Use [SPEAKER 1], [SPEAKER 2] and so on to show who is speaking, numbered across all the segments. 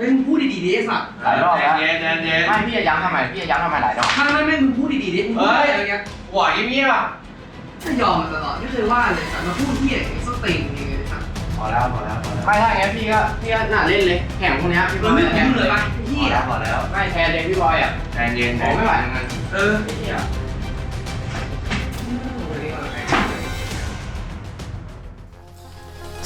[SPEAKER 1] ฮ้ยมึงพูดดีๆดิไอ้สัตว์
[SPEAKER 2] หลายรอบแล้ว
[SPEAKER 3] เย็นเย็นเย็น
[SPEAKER 2] ไม่พี่จะย้ำทำไมพี่จะย้ำทำไมหลายรอบ
[SPEAKER 1] ไม่ไม่ไม่มึงพูดดีๆดิมึงพูด
[SPEAKER 3] เฮ้ย
[SPEAKER 1] อะไรเงี้ย
[SPEAKER 3] ไหวเงี้ย
[SPEAKER 1] ไม่ยอมมาตลอดไม่เคยว่าเลยสัตว์มาพูดที่อย่างนี้สติงอย่างเงี้ยสัตว์
[SPEAKER 3] พอแล้วพอแล้วพอแล้ว
[SPEAKER 2] ไม่ถ้าอย่างงั้นพี่ก็พี่ก็น่าเล่นเลยแข่งพวกเนี้ยพี่บ
[SPEAKER 1] เรา
[SPEAKER 2] อย
[SPEAKER 1] ไม่
[SPEAKER 2] แข่
[SPEAKER 1] พู
[SPEAKER 2] ง
[SPEAKER 1] ดเลยปะ
[SPEAKER 3] พ
[SPEAKER 1] ที่
[SPEAKER 3] อแล้
[SPEAKER 1] อะ
[SPEAKER 3] วพอแล้ว
[SPEAKER 2] ไม่แทนเลยพี่บอยอะ
[SPEAKER 3] ใจเย็น
[SPEAKER 2] ผมไม่ไหวเหมือนกัน
[SPEAKER 1] เออ
[SPEAKER 2] ไอ้เ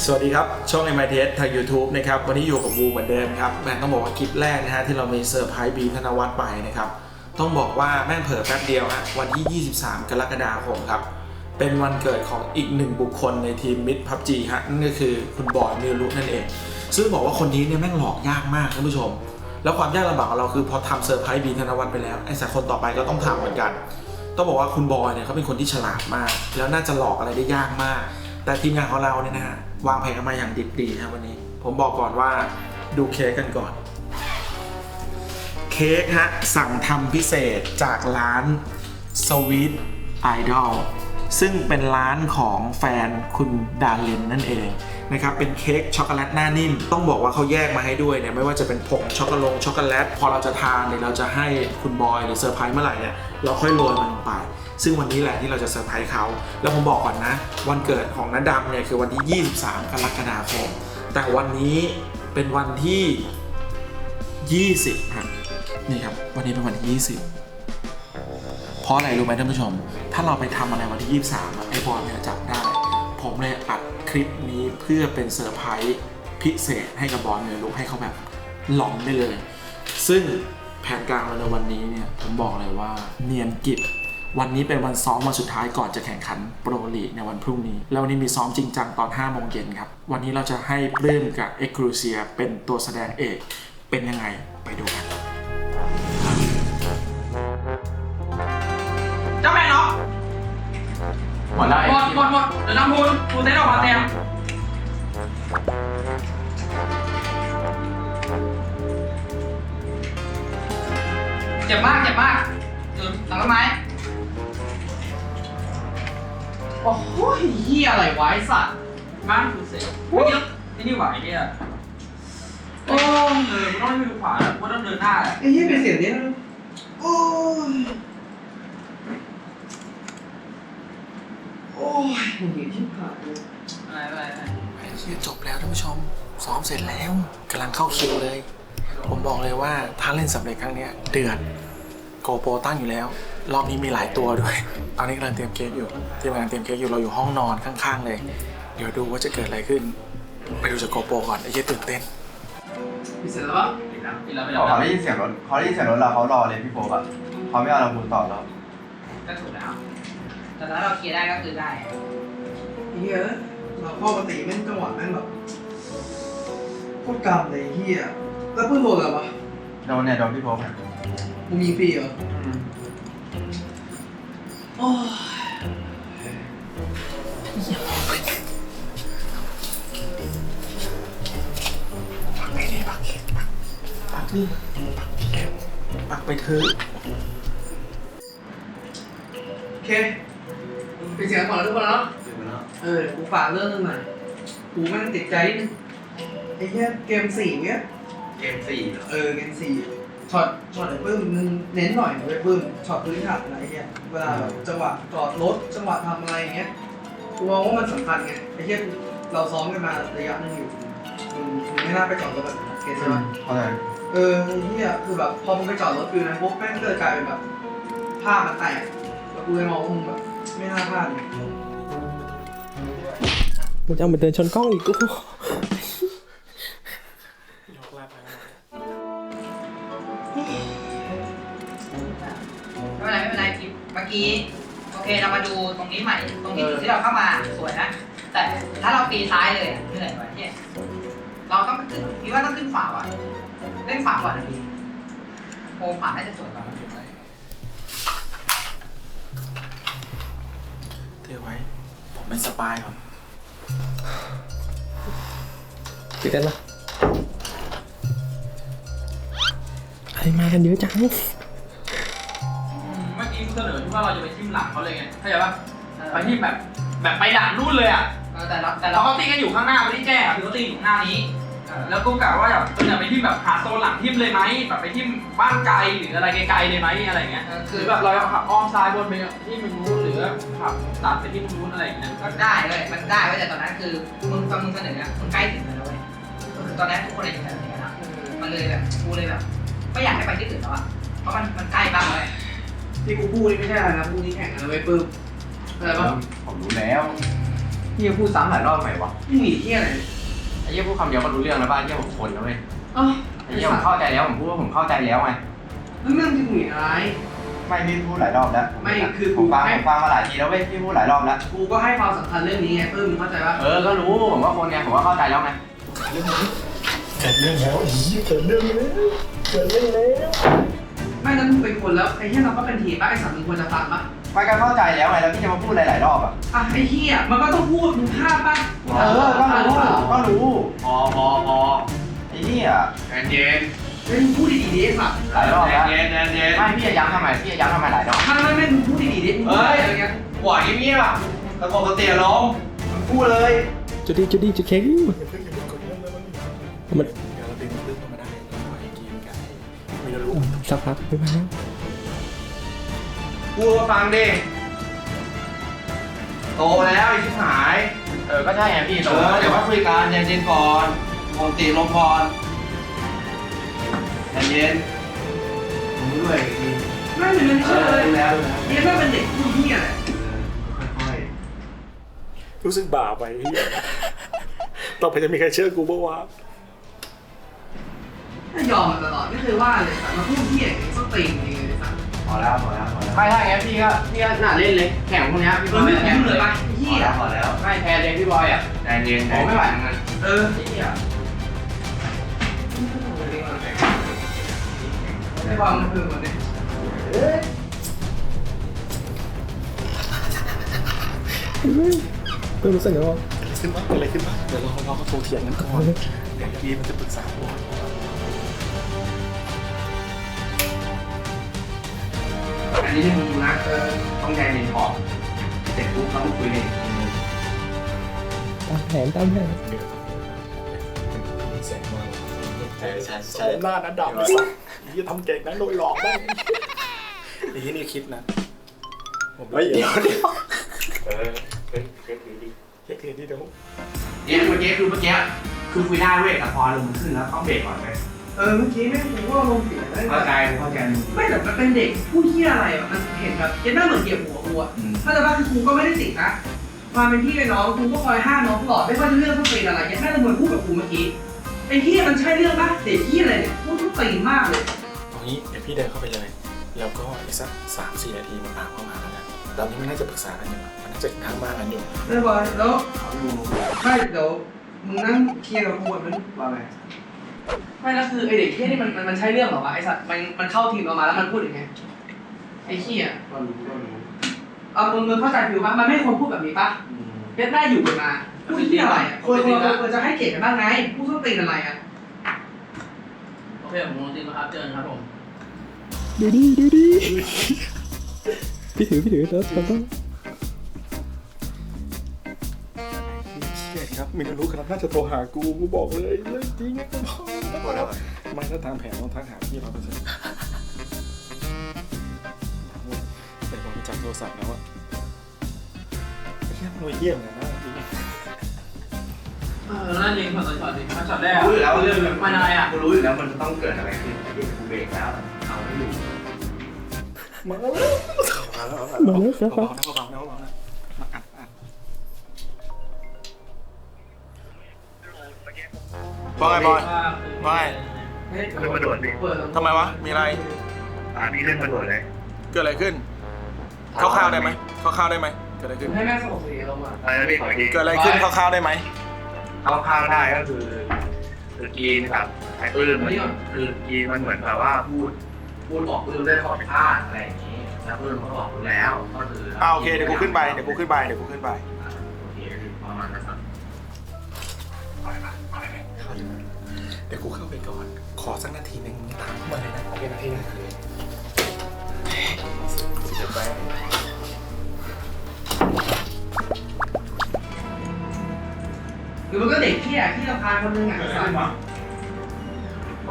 [SPEAKER 2] ส
[SPEAKER 4] วัสดีครับ ช่อง m i t s ทาง YouTube นะครับ วันนี้อยู่กับบูเหมือนเดิมครับ แม่ต้องบอกว่าคลิปแรกนะฮะที่เรามีเซอร์ไพรส์บีธนวัฒน์ไปนะครับ ต้องบอกว่าแม่งเผลอแป๊บเดียวฮะวันที่ 23 กรกฎาคมครับ เป็นวันเกิดของอีกหนึ่งบุคคลในทีมมิดพับจีฮะนั่นก็คือคุณบอยมิรุนั่นเอง ซึ่งบอกว่าคนนี้เนี่ยแม่งหลอกยากมากท่านผู้ชม แล้วความยากลำบากของเราคือพอทำเซอร์ไพรส์บีธนวัฒน์ไปแล้วไอ้สักคนต่อไปก็ต้องทำเหมือนกัน ต้องบอกว่าคุณบอยเนี่ยเขาเป็นคนที่ฉลาดมาก แล้วน่าจะหลอกอะไรได้ยากมาก แต่ทีมงานของเราเนี่ยนะฮะวางแผนกันมาอย่างดิบดีนะวันนี้ ผมบอกก่อนว่าดูเค้กกันก่อน เค้กฮะสั่งทำพิเศษจากร้าน Sweet Idol ซึ่งเป็นร้านของแฟนคุณดาเลนนั่นเองนะครับเป็นเค้กช็อกโกแลตหน้านิ่ม ต้องบอกว่าเขาแยกมาให้ด้วยเนี่ยไม่ว่าจะเป็นผงช็อกโกแลตช็อกโกแลตพอเราจะทานเนี่ยเราจะให้คุณบอยหรือเซอร์ไพรส์เมื่อไหร่เนี่ยเราค่อยโรยมันลงไป ซึ่งวันนี้แหละที่เราจะเซอร์ไพรส์เขา แล้วผมบอกก่อนนะ วันเกิดของน้าดำเนี่ยคือวันที่ 23 กรกฎาคม แต่วันนี้เป็นวันที่ 20ครับนี่ครับ วันนี้เป็นวันที่ 20 เพราะอะไรรู้ไหมท่านผู้ชม ถ้าเราไปทำอะไรวันที่ 23 ไอ้บอลเนี่ยจับได้ ผมเลยอัดคลิปนี้เพื่อเป็นเซอร์ไพรส์พิเศษให้กับบอลเนี่ยลุกให้เขาแบบหลอนได้เลย ซึ่งแผนการเราในวันนี้เนี่ยผมบอกเลยว่าเนียนกิบ วันนี้เป็นวันซ้อมวันสุดท้ายก่อนจะแข่งขันโปรลีกในวันพรุ่งนี้ แล้ววันนี้มีซ้อมจริงจังตอน5โมงเย็นครับ วันนี้เราจะให้ปลื้มกับเอ็กครูเซียเป็นตัวแสดงเอก เป็นยังไงไปดูกัน
[SPEAKER 1] เจ้าแม่เนาะ
[SPEAKER 2] หมดแล้ว
[SPEAKER 1] หมดหมดหมดเดี๋ยวน้ำพูนพูนเต้นออกมาเต็มเจ็บมากเจ็บมากอยู่หลังต้นไม้ โอ้โหเฮียอะไรวะไอ้สัตว์บ้านกูเสียไม่เยอะที่นี่ไหวเนี่ยโอ้ยเออกูต้องไม่ดูขวาแล้วกูต้องเดินหน้าแหละ
[SPEAKER 5] ไอ้เหี้ยเป็นเสียงนี้นะโอ้ยโอ้ยหงุดหงิดที่ผ่านเลย
[SPEAKER 1] อะไรอะไรอะไร
[SPEAKER 4] ไอ้เหี้ยจบแล้วท่านผู้ชม ซ้อมเสร็จแล้วกำลังเข้าคิวเลย ผมบอกเลยว่าถ้าเล่นสำเร็จครั้งเนี้ยเดือดโกโปรตั้งอยู่แล้ว รอบนี้มีหลายตัวด้วย ตอนนี้กำลังเตรียมเค้กอยู่ทีมงานเตรียมเค้กอยู่เราอยู่ห้องนอนข้างๆเลย เดี๋ยวดูว่าจะเกิดอะไรขึ้น ไปดูจากโกโปรก่อนไอ้เหี้ยตื่นเต้น
[SPEAKER 1] มีเสร็จแล้วปะปิดแล้วปิดแล้วปิด
[SPEAKER 3] เขา
[SPEAKER 1] แล้ว
[SPEAKER 3] ได้ยินเสียงรถเขาได้ยินเสียงรถเราเขารอเลยพี่โป๊ปอะเขาไม่เอาเราพูดต่อแล้ว
[SPEAKER 1] ก็ถูกแล้วแต่ถ้าเราเคลียร์ได้ก็คือได้
[SPEAKER 5] ไอ้เหี้ยเราปกติแม่งจังหวะแม่งแบบโคตรกำเลยไอ้เหี้ยแล้วเพิ่งโดนอะไรวะ
[SPEAKER 3] โดนเนี่ยโดนพี่โป๊ป
[SPEAKER 5] มึงยิงฟรีเหรอ โอ้ย
[SPEAKER 4] ปักไปดิปักปักนี่ปักเค้กปักไปเถอะ
[SPEAKER 5] โอเคเป็นเสียงก่อนแล้วทุกคนแล้วเออกูฝากเรื่องนึงหน่อยกูแม่งติดใจนิดนึงไอ้เหี้ยเกมสี่เนี้ย
[SPEAKER 3] เกมสี่
[SPEAKER 5] เออเกมสี่ ช็อตช็อตไอ้ปื้มมึงเน้นหน่อยนะไอ้ปื้มช็อตพื้นฐานอะไรเงี้ยเวลาแบบจังหวะจอดรถจังหวะทำอะไรอย่างเงี้ยกูมองว่ามันสำคัญไงไอ้เหี้ยเราซ้อมกันมาระยะหนึงอยู่มึงมึงไม่น่าไปจอดรถแบบนั้นเก็ตใช่ไหม
[SPEAKER 3] เข้าใจ
[SPEAKER 5] เออไอ้เหี้ยคือแบบพอมึงไปจอดรถฟิวนั้นปุ๊บแม่งเกิดกลายเป็นแบบภาพมันแตกแล้วกูเลยมองว่ามึงแบบ ไม่น่าพลาดเลย
[SPEAKER 6] มันจะเอามาเดินชนกล้องอีกกู
[SPEAKER 1] กี้ โอเคเรามาดูตรงนี้ใหม่ ตรงนี้จุดที่เราเข้ามาสวยนะ แต่ถ้าเราตีซ้ายเลยอะเหนื่อยว่ะเนี่ยเราต้องขึ้นพี่ว่าต้องขึ้นฝาว่ะเล่นฝาก่อนนะพี่โอ้ฝาน่าจะสวยกว่า
[SPEAKER 4] เถือไว้ ผมเป็นสปายก่อน
[SPEAKER 6] ติดกันปะอะไรมากันเยอะจัง
[SPEAKER 7] ว่าเราจะไปทิมหลังเขาเลยไงเข้าใจปะไปที่แบบแบบไปด่านนู่นเลยอะ
[SPEAKER 1] เออแต่เราแต่
[SPEAKER 7] แต่
[SPEAKER 1] เรา
[SPEAKER 7] เราก็ตีกันอยู่ข้างหน้าไม่ได้แจ้งอะคือเขาตีอยู่ข้างหน้านี้
[SPEAKER 1] เอ
[SPEAKER 7] แล้วกูกะว่าแบบเอออยากไปที่แบบหาโซนหลังทิมเลยไหมแบบไปที่บ้านไกลหรืออะไรไกลๆเลยไหมอะไรเงี้ย
[SPEAKER 1] เออ
[SPEAKER 7] ห
[SPEAKER 1] คื
[SPEAKER 7] รืออแบบเราขับอ้อมซ้ายบนไปที่มึงนู้นหรือว่าขับตัดไปที่มึงนู้นอะไรอย่างเงี้ย
[SPEAKER 1] ก็ได้เลยมันได้เว้ยแต่ตอนนั้นคือมึงตอนมึงเสนอเนี่ยมึงใกล้ถึงแล้วเว้ยก็คือตอนนั้นทุกคนเลยอยู่แถวนี้นะมันเลยแบบกูเลยแบบไม่อยากให้ไปที่อื่นแล้วอะเพราะมันมันใกล้บ้างเลย
[SPEAKER 5] ที่กูพูดนี่ไม่ใช่อะไรนะพูดที่แข่งกันไว้ปื้มอะไรปะ
[SPEAKER 2] ผมรู้แล้วพี่จะพูดซ้ำหลายรอบไหมวะ
[SPEAKER 5] มึงหนีที่อะไร
[SPEAKER 2] ไอ้เหี้ยพูดคำเดียวก็รู้เรื่องแล้วป่ะไอ้เหี้ยผมคนนะเว้ย
[SPEAKER 5] อ๋อ
[SPEAKER 2] ไอ้เหี้ยผมเข้าใจแล้วผมพูดว่าผมเข้าใจแล้วไง
[SPEAKER 5] เรื่องที่มึงหนีอะไร
[SPEAKER 3] ไม่พี่พูดหลายรอบแล้ว
[SPEAKER 5] ไม่คือ
[SPEAKER 3] ผมฟัง
[SPEAKER 5] ให้
[SPEAKER 3] ผมฟังมาหลายทีแล้วเว้ยพี่พูดหลายรอบแล้ว
[SPEAKER 5] กูก็ให้ความสำคัญเรื่องนี้ไงปื้มมึงเข้าใจปะ
[SPEAKER 2] เออก็รู้ผมว่าคนไงผมว่าเข้าใจแล้วไง
[SPEAKER 6] เกิดเรื่องแล้วอีเกิดเรื่องแล้วเกิดเรื่องแล้ว
[SPEAKER 5] ไม่นั้นมึงเป็นคนแล้วไอ้เหี้ยเราก็เป็นทีมปะไอ้สัตว์มึงควรจะฟังปะ
[SPEAKER 3] ไม่ก็เข้าใจแล้วไงแล้วพี่จะมาพูดหลายๆรอบอะ
[SPEAKER 5] อะไอ้เหี้ยมันก็ต้องพูดมึงพลาดปะ
[SPEAKER 3] เออก็รู้ก็รู้
[SPEAKER 2] พอพอพอ
[SPEAKER 3] ไอ้เนี่ย
[SPEAKER 2] ใจเย็น
[SPEAKER 5] เฮ้ยมึงพูดดีๆดิไอ้สัตว์
[SPEAKER 3] หลายรอบแล้ว
[SPEAKER 2] ใจเย็นใจเย็นไม่พี่จะย้ำทำไมพี่จะย้ำทำไมหลายรอบ
[SPEAKER 5] ไม่ไม่ไม่มึงพูดดีๆดิมึงพูดอะไรเงี้ย
[SPEAKER 2] หัวเงียบๆตะโกนสติลง
[SPEAKER 3] พูดเลย
[SPEAKER 6] จุดดีจุดดีจุดเค้กมัน
[SPEAKER 4] ไม่รู้
[SPEAKER 6] สักพักไม่มาแล้ว
[SPEAKER 2] พูดมาฟังดิโตแล้วไอ้ชิบหาย เออ ก็ใช่ไงพี่
[SPEAKER 3] เอ
[SPEAKER 2] โต
[SPEAKER 3] อ
[SPEAKER 2] แล้ว
[SPEAKER 3] เดี๋
[SPEAKER 2] เดี๋
[SPEAKER 3] ย
[SPEAKER 2] ยวว
[SPEAKER 3] ว่า
[SPEAKER 2] ว่า
[SPEAKER 3] คุยกันใจเย็นก่อนปกติลมพรใจเย็นผมด้วยอีกที
[SPEAKER 5] ไม่เลยมันไม่
[SPEAKER 3] เอ
[SPEAKER 5] ใช่
[SPEAKER 3] อ
[SPEAKER 5] เลย
[SPEAKER 3] รู้แล้วรู้แล้ว
[SPEAKER 5] เหี้ยไม่เป็นเด็กพูดเหี้ยอะไร
[SPEAKER 3] ค่อย
[SPEAKER 6] รู้สึกบาปไปต่อไปจะมีใครเชื่อกูบ้างวะ
[SPEAKER 5] ถ้ายอมมาตลอดไม่เคยว่าเลยสัตว์มาพูดเหี้ยอย่างนี้ส้นตีนจริงเลยไอ้สัตว์
[SPEAKER 3] ๆพอแล้วพอแล้วพอแล้ว
[SPEAKER 2] ไม่ถ้าอย่างงี้พี่ก็พี่ก็น่าเล่นเลยแข่งพวกเนี้ยพี่
[SPEAKER 5] เอบอ
[SPEAKER 2] อย
[SPEAKER 5] ไม่
[SPEAKER 2] แข่ง
[SPEAKER 5] พูดเลยปะไอ้
[SPEAKER 3] พอ
[SPEAKER 5] เหี้ย
[SPEAKER 3] แล้วพอแล้ว
[SPEAKER 2] ไม่แพ้เลยพี่บอยอะ
[SPEAKER 3] ใจเย็น
[SPEAKER 2] ผมไม่ไหวเหมือนกัน
[SPEAKER 5] เออ
[SPEAKER 2] ไอ้เหี้ย
[SPEAKER 5] ไม่ความมันคือหมดเลย
[SPEAKER 6] เพิ่งรู้สึกแล้วว่า
[SPEAKER 4] ขึ้นมาเกิดอะไรขึ้นมาเดี๋ยวเราเราก็โทรเถียงกันก่อนเดี๋ยวพี่มันจะปรึกษาพวก
[SPEAKER 2] นี้ที่มึงดูนะเออต้องใจเย็นพอเสร็จปุ๊บเราต้องคุยเลย
[SPEAKER 6] ตามแผนตามแผน
[SPEAKER 4] แสงมาใช่ใช่ใช่หน้านั้นดำเลยสักยี่ทำเก่งนะโดยหลอกบ้างไอ้ที่นี่คิดนะผมเดี๋ยวเดี๋ยวเออเฮ้ยเช็คดีเช็คดีเดี๋ยว
[SPEAKER 2] เนี่ยเมื่อกี้คือเมื่อกี้คือคุยได้เว้ยแต่พอลมมันขึ้นแล้วต้องเบรกก่อนไป
[SPEAKER 5] เออเมื่อกี้แม่งกูว่าลงเสียได้
[SPEAKER 2] เข้าใจเข้าใจ
[SPEAKER 5] ไม่แต่มันเป็นเด็กพูดเหี้ยอะไรอะมันเห็นแบบเห็นหน้าเหมือนเหยียบหัวกูอะถ้าจะว่าคือกูก็ไม่ได้ติดนะมาเป็นพี่เป็นน้องกูก็คอยห้ามน้องตลอดไม่ว่าจะเรื่องส้นตีนอะไรยังแม่ตำรวจพูดกับกูเมื่อกี้ไอ้เหี้ยมันใช่เรื่องปะเด็กเหี้ยอะไรเนี่ยพูดทุกตีนมากเลย
[SPEAKER 4] ตรงนี้เดี๋ยวพี่เดินเข้าไปเลย แล้วก็อีกสักสามสี่นาทีมันตามเข้ามาแล้วกันตอนนี้มันน่าจะปรึกษากันอยู่มันน่าจะทางบ้านกันอยู่
[SPEAKER 5] เรียบร้อยแล้วไม่เดี๋ยวมึงนั่งเคลียร์กับกูก่อนมันว่าไง ไม่แล้วคือไอเด็กเฮี้ยนี่มันมันมันใช่เรื่องเหรอวะไอสัตว์มันมันเข้าทีมเรามาแล้วมันพูดยังไงไอเฮี้ย
[SPEAKER 3] ก็รู้ก็รู้
[SPEAKER 5] เอามึงมึงเข้าใจฟิวปะมันไม่ควรพูดแบบนี้ปะเย็ดแม่อยู่กันมาพูดเฮี้ยอะไรอะควรควรควรจะให้เกียรติกันบ้างไงพูดส้นตีนอะไรอะ
[SPEAKER 7] โอเคผมลงทีมนะครับเจอกันครับผม
[SPEAKER 6] ดูดีดูดีพี่ถือพี่ถือแล้วเราต้อง
[SPEAKER 4] เครียดครับมินรู้ครับน่าจะโทรหากูกูบอกเลยเรื่องจริงอะกูบอก
[SPEAKER 3] พอแล้ว
[SPEAKER 4] ไม่ถ้าตามแผนต้องทักหาพี่เราไปเถอะแต่พอไปจับโทรศัพท์แล้วอะเฮี้ยมันเยี่ยมเลยนะจริง
[SPEAKER 7] เออน่าจริงช็อตช็อตดิช็อตแรก
[SPEAKER 2] รู้อยู่แล้วเรื่อง
[SPEAKER 7] มันอะไรอะ
[SPEAKER 2] กูรู้อยู่แล้วมันจะต้องเกิดอะไรขึ้นกูเบรกแล้วเอาไม่อยู่
[SPEAKER 4] มาแล้วมาแล้ว
[SPEAKER 6] มาแล้วสักพัก
[SPEAKER 4] เบาๆนะเบาๆนะ ว่าไงบอยว่าไง
[SPEAKER 5] เฮ้ย
[SPEAKER 3] ขึ้นมาโดดดิ
[SPEAKER 5] เปิด
[SPEAKER 4] ทำไมวะ มีอะไร
[SPEAKER 3] อ่านี่ขึ้นมาโดดเลย
[SPEAKER 4] เกิดอะไรขึ้นคร่าวๆได้ไหมคร่าวๆได้ไหมเกิดอะไรขึ้น
[SPEAKER 5] ให้แม่สงบสติลงมา
[SPEAKER 3] อะไรนะพี่ขออีกที
[SPEAKER 4] เกิดอะไรขึ้นคร่าวๆได้ไหม
[SPEAKER 3] เอาข้าวได้ก็คือคือกีนกับไอ้ปื้มมันคือกีนมันเหมือนแบบว่าพูด
[SPEAKER 2] พูดบอกปืนได้ขอผิดพลาดอะไรอย่างนี้แล้วปืนมันก็บอกกูแล้วก็คือ
[SPEAKER 4] อ่าโอเคเดี๋ยวกูขึ้นไปเดี๋ยวกูขึ้นไปเดี๋ยวกูขึ้นไป
[SPEAKER 2] เดี๋
[SPEAKER 4] ยวกูเข้าไปก่อน ขอสักนาทีหนึ่งตามเข้ามาเลยนะโอเคนาทีหนึงเดี๋ยวไป
[SPEAKER 5] หรือมันก็เด็กเหี้ยที่รำคาญคนนึงอะไอ้สัตว์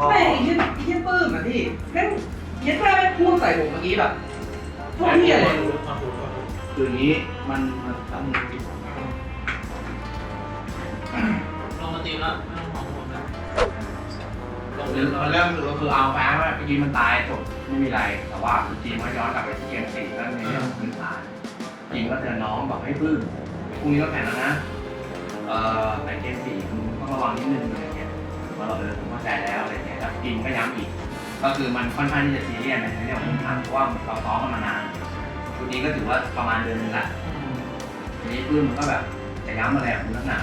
[SPEAKER 5] ไม่ไอ้เหี้ยไอ้เหี้ยปื้มอะพี่แม่งเหี้ยแม่งพูดใส่ผมเมื่อกี้แบบพวกเหี้ยเลย
[SPEAKER 2] คืออย่างนี้มันมันทำ
[SPEAKER 7] ลงมาตีแล้ว ลง
[SPEAKER 2] เร
[SPEAKER 7] เรียบร้อ
[SPEAKER 2] เริ่มคือคือเอาแพ้ว่าเมื่อกี้มันตายจบไม่มีไร แต่ว่าจริงก็ย้อนกลับไปที่เกมสี่แล้วในเรื่องพื้นฐานจริงก็เตือนน้องบอกให้ปื้มพรุ่งนี้ก็แข่งแล้วนะเอ่อในเกมสี่คุณต้องระวังนิดนึงอะไรเงี้ยว่าเราเออผมเข้าใจแล้วอะไรเงี้ยแต่จริงก็ย้ำอีก ก็คือมันค่อนข้างที่จะซีเรียสในเรื่องของพื้นฐานเพราะว่าเราซ้อมกันมานานชุดนี้ก็ถือว่าประมาณเดือนนึงละทีนี้ปื้มมันก็แบบจะย้ำอะไรของนักหนา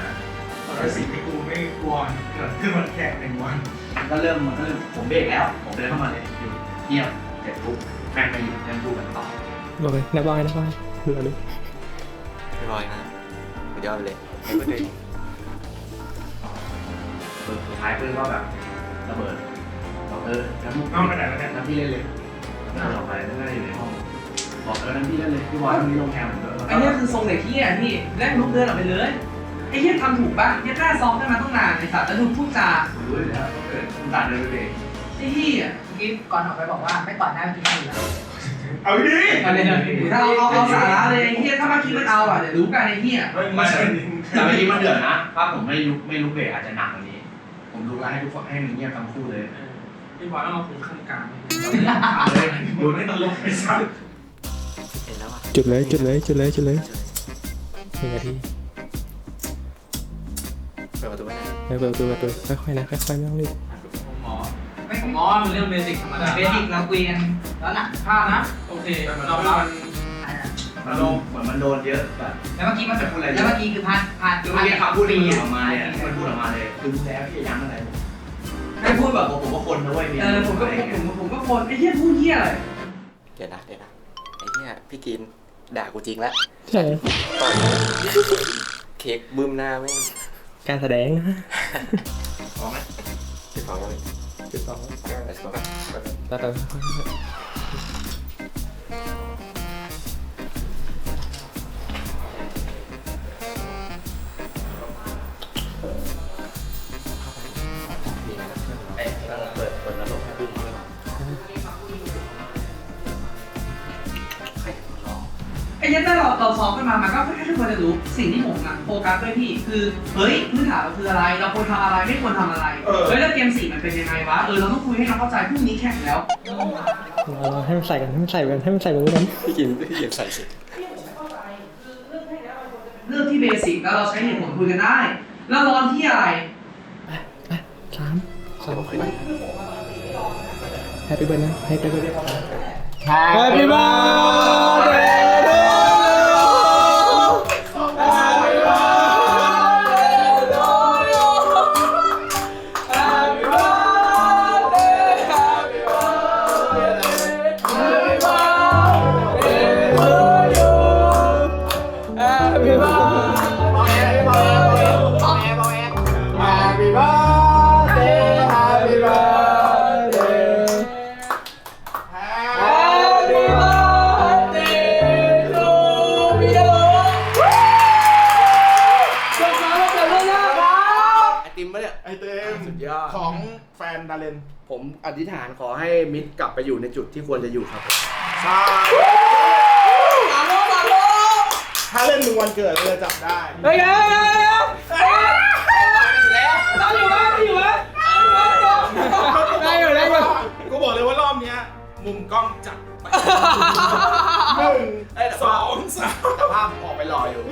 [SPEAKER 6] แต่สิ่งที่กูไม่กลัวเกิดขึ้นมันแข่งหนึ่งวัน
[SPEAKER 2] มันก็เริ่มมันก็เริ่มผมเบรกแล้ว ผมเดินเข้ามาเลยอยู่เงียบเสร็จปุ๊บแม่งไปอยู่เดินพูดกันต่อ
[SPEAKER 8] บอกเลยนักบอยนักบอยคืออะไร
[SPEAKER 9] พี่บอยนะสุดยอดไปเลย
[SPEAKER 2] สุดท้ายปื้มก็แบบระเบิดบอกเออแล้วมุก
[SPEAKER 6] เอาไปไหนแล้วเนี่ย
[SPEAKER 2] น้ำพี่เล่นเลยแล้วออกไปแล้วก็อยู่ในห้องบอกเออน้ำพี่เล่นเลยพี่บอยพรุ่งนี้ลงแข่งผมด้วย
[SPEAKER 5] ไอ้เหี้ยคือทรงเด็กเหี้ยพี่แม่งลุกเดินออกไปเลย ไอ้เหี้ยทำถูกป่ะเหี้ยกล้าซ้อมกันมาตั้งนานไอ้สัตว์แล้วดูพูดจา
[SPEAKER 2] ผมรู้อยู่แล้วก็เกิดคุณตัดเดินไปเบรก
[SPEAKER 5] ไอ้เหี้ย
[SPEAKER 1] เมื่อกี้ก่อนออกไปบอกว่าไม่ก่อนหน้าเมื่อกี้ไม่อยู่แล้ว
[SPEAKER 6] เอาดิ
[SPEAKER 5] อะไรเนี่ยถ้าเอาเอาเอาสาระเลยไอ้เหี้ยถ้าเมื่อกี้มันเอาอะเดี๋ยวรู้กันไอ้เหี้ย
[SPEAKER 6] ไม่ใช่
[SPEAKER 2] แต่เมื่อกี้มันเดือดนะถ้าผมไม่ลุกไม่ลุกเบรกอาจจะหนักกว่านี้ ผมลุกแล้วให้ทุกคนให้มันเงียบทั้งคู่เลย
[SPEAKER 7] พี่บอยต้องมาคุมข้างกลาง
[SPEAKER 2] เลยดูไม่ตลกไม่ซ้
[SPEAKER 9] เห็นแล้วอะ
[SPEAKER 8] จุดเลยจุดเลยจุดเลยจุดเลยหนึ่งนาที
[SPEAKER 9] ไว้นะ
[SPEAKER 8] เปิดประตูเปิดประตูค่อยๆนะค่อยๆไม่ต้องรีบ
[SPEAKER 7] ผมหมอไม่ผมหมอมันเรื่องเบสิกธรรมดา
[SPEAKER 1] เบสิกเราคุยกันแล้วนะ
[SPEAKER 7] พลาดนะโอเคเราเรา
[SPEAKER 1] อ่าำ
[SPEAKER 2] มันโดนเหมือนมันโดนเยอะแบบ
[SPEAKER 1] แล้วเมื่อกี้มันแล้วเมื่อกี้คือผ่านผ่าน
[SPEAKER 2] คือเมื่อกี้คำพูดที่มันหลุดออกมาเนี่ยที่มันพูดออกมาเลยคือรู้แล้วพี่จะย้ำอะไรให้พูดแบบผมก็คนนะเว้ย
[SPEAKER 5] เออผมก็ผมผมก็คนไอ้เหี้ยพูดเหี้ยอะไร
[SPEAKER 9] เดี๋ยวนะเดี๋ยวนะไอ้เนี่ยพี่กินด่ากูจริงแล้ว
[SPEAKER 8] ใช่
[SPEAKER 9] ต่อยเค้กบึ้มหน้าแม่ง
[SPEAKER 8] การแสดงนะ
[SPEAKER 9] พอไหมสิบสองยัง
[SPEAKER 8] จุดสอง
[SPEAKER 9] ไปสิบสองกัน
[SPEAKER 8] ต่อต่อค่อ
[SPEAKER 9] เหี้
[SPEAKER 5] ยถ้าเราเราซ้อมกันมามันก็แค่ทุกคนจะรู้สิ่งที่ผมอะโฟกัสด้วยพี่คือเฮ้ยพื้นฐานเราคืออะไร เราควรทำอะไรไม่ควรทำอะไรเฮ้ยแล้วเกมสี่มันเป็นยังไงวะเออเราต้องคุยให้เราเข้าใจพรุ่งนี้แข่งแล้ว
[SPEAKER 8] เราให้มันใส่กันให้มันใส่กันให้มันใส่กันด้กัน
[SPEAKER 9] พี่กินพี่กินใส่สิ
[SPEAKER 5] เรื่องที่เบสิกแล้วเราใช้เหตุผลคุยกันได้ แล้วร้อนที่อะไร
[SPEAKER 8] สามสองแฮปปี้เบิร์ดน
[SPEAKER 9] นดา
[SPEAKER 6] เลน
[SPEAKER 2] ผมอธิษฐานขอให้มิตรกลับไปอยู่ในจุดที่ควรจะอยู่ครับ
[SPEAKER 6] ใช่ถ้าเล่นมึงวันเกิดเลยจับได้
[SPEAKER 8] เฮ้ยเฮ้ยเฮ้ยเราอยู่วะเราอยู่วะได้อยู่ได้อยู่
[SPEAKER 6] กูบอกเลยว่ารอบเนี้ยมุมกล้องจับไปหนึ่งสองสาม
[SPEAKER 2] แต่ภาพออกไปรออยู่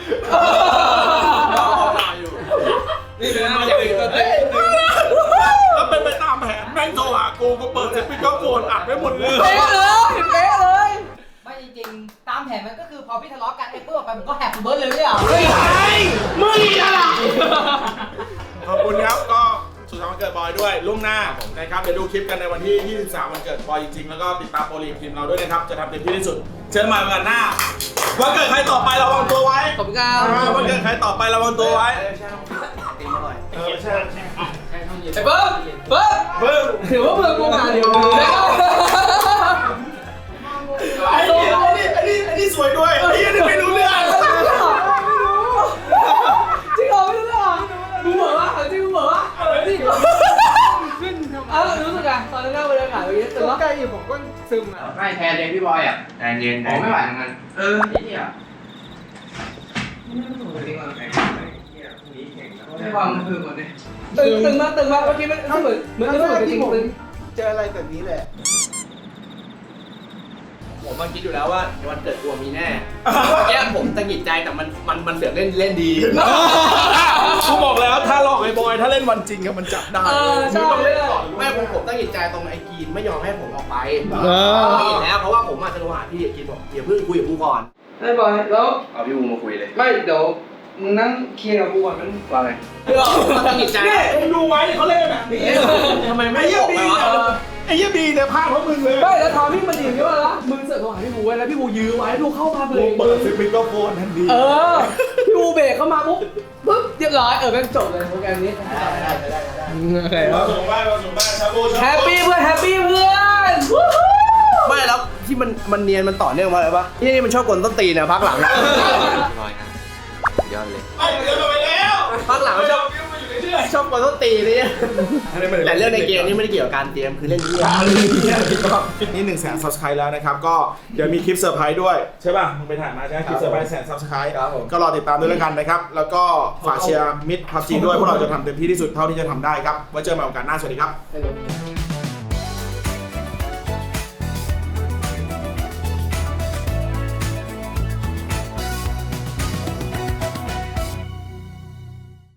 [SPEAKER 6] สปีกเกอร์โฟนอัดไว้หมดเลย
[SPEAKER 8] เป๊ะเลยเป๊ะเลย
[SPEAKER 1] ไม่จริงๆตามแผนมันก็คือพอพี่ทะเลาะกันไอ้เปิ้ลออกไปมันก็แหกเบิร์ดเลยไม่เหรอ
[SPEAKER 6] ไม่ใช่มึงอีกอะไรขอบคุณครับก็สุดท้ายวันเกิดบอยด้วยล่วงหน้านะครับเดี๋ยวดูคลิปกันในวันที่ 23 วันเกิดบอยจริงๆ แล้วก็ติดตามโปรลีกทีมเราด้วยนะครับ จะทำเต็มที่ที่สุด เจอกันใหม่วันหน้า วันเกิดใครต่อไประวังตัวไว้
[SPEAKER 5] ขอบคุณครับ
[SPEAKER 6] อ่าวันเกิดใครต่อไประวังตัวไว้
[SPEAKER 2] ติมอร่อย
[SPEAKER 6] เออใช่
[SPEAKER 5] ไอ้เบิ้มเบิ้ม
[SPEAKER 6] เบิ้ม
[SPEAKER 5] ถือว่าเบิ้มกูมาเดี๋ยวมึงแล้ว
[SPEAKER 6] ไอ้นี่ไอ้นี่ไอ้นี่ไอ้นี่สวยด้วยไอ้นี่ไม่รู้เรื่อง
[SPEAKER 5] จริงเหรอไม่รู้เรื่องมึงเหมือนว่าจริงมึงเหมือนว่าจริงเออรู้สึกอะตอนนั้นเวลาถ่ายอย่างเงี้ยแต่ว่าใกล้อยู่ผมก็ซึมอะ
[SPEAKER 9] ไม่แทนเองพี่บอยอะแทนเย็นผมไม่ไหวเหมือนกัน
[SPEAKER 10] เออ
[SPEAKER 9] ไอ้เนี่ย
[SPEAKER 10] ให้ความคือหมดเลย
[SPEAKER 5] ตึงตึงมากตึงมากเมื่อกี้มันเหมือนเหมือนเหมือนจริงตึง
[SPEAKER 2] เจออะไรแบบนี้แหละ ผมมันคิดอยู่แล้วว่าวันเกิดกลัวมีแน่แก้ผมตะหงิดใจแต่มันมันมันเสือกเล่นเล่นดี
[SPEAKER 6] กูบอกแล้วถ้าหลอกไอ้บอย ถ้าเล่นวันจริงอะมันจับได้
[SPEAKER 5] เออใช่
[SPEAKER 6] มึงต้องเล่นก่อน
[SPEAKER 2] ไม่ผมผมตั้งใจตรงไอ้กีนไม่ยอมให้ผมออกไป
[SPEAKER 6] เออ
[SPEAKER 2] ผมเห็นแล้วเพราะว่าผมอาจจะโทรหาพี่กีนบอกอย่าเพิ่งคุยกับกูก่อน
[SPEAKER 10] ได้บอยแล้ว
[SPEAKER 2] เอาพี่บูมาคุยเลย
[SPEAKER 10] ไม่เดี๋ยว มึงนั่งเคลียร์กับกูก่อนมัน
[SPEAKER 2] ว่าไงผมตั้งใจ
[SPEAKER 6] นี่มึงดูไว้เขาเล่นแบบนี้
[SPEAKER 2] ทำไมไม่
[SPEAKER 6] ไอ้เหี้ย
[SPEAKER 2] บอก
[SPEAKER 6] บี
[SPEAKER 2] ไปวะ
[SPEAKER 6] เนี่ยไอ้เหี้ยบีเนี่ยพลาดเพราะมึงเลย
[SPEAKER 5] ไม่แล้วทอมพี่มันดีอย่างนี้ว่าละมึงเสือกโทรหาพี่บูไว้แล้วพี่บูยื้อไว้พี่บูเข้ามาเลย
[SPEAKER 6] เปิดซิมิโครโฟนทันที
[SPEAKER 5] เออพี่บูเบรกเข้ามาปุ๊บปุ๊บเรียบร้อยเออแม่งจบเลยโปรแกรมนี้
[SPEAKER 6] เราส่งบ้านเราส่งบ้านชาบูชาบู
[SPEAKER 5] แฮปปี้เพื่อนแฮปปี้เพื่อนวู้ฮู้
[SPEAKER 2] ไม่แล้วที่มันมันเนียนมันต่อเนื่องมาเลยปะที่นี่มันชอบกวนต้นตีนนะพักหลังนะ
[SPEAKER 9] บอ ยครับยอดเลย
[SPEAKER 6] ไอ้เดี๋ยวเราไปแล้ว
[SPEAKER 2] พักหลังมันชอบชอบกวนต้นตีนเนี่ยแต่เรื่องในเกมนี่ไม่ได้เกี่ยวกับการเตรียมคือเล่นเรื่อง
[SPEAKER 6] นี่หนึ่งแสนซับสไครต์แล้วนะครับ ก็เดี๋ยวมีคลิปเซอร์ไพรส์ด้วย ใช่ป่ะ มึงไปถ่ายมาใช่ไหมคลิปเซอร์ไพรส์แสนซับสไครต์
[SPEAKER 2] ครับผม
[SPEAKER 6] ก็รอติดตามด้วยแล้วกันนะครับ แล้วก็ฝากเชียร์มิดพับจีด้วยพวกเราจะทำเต็มที่ที่สุดเท่าที่จะทำได้ครับไว้เจอกันใหม่โอกาสหน้าสวัสดีครับ
[SPEAKER 5] Hello.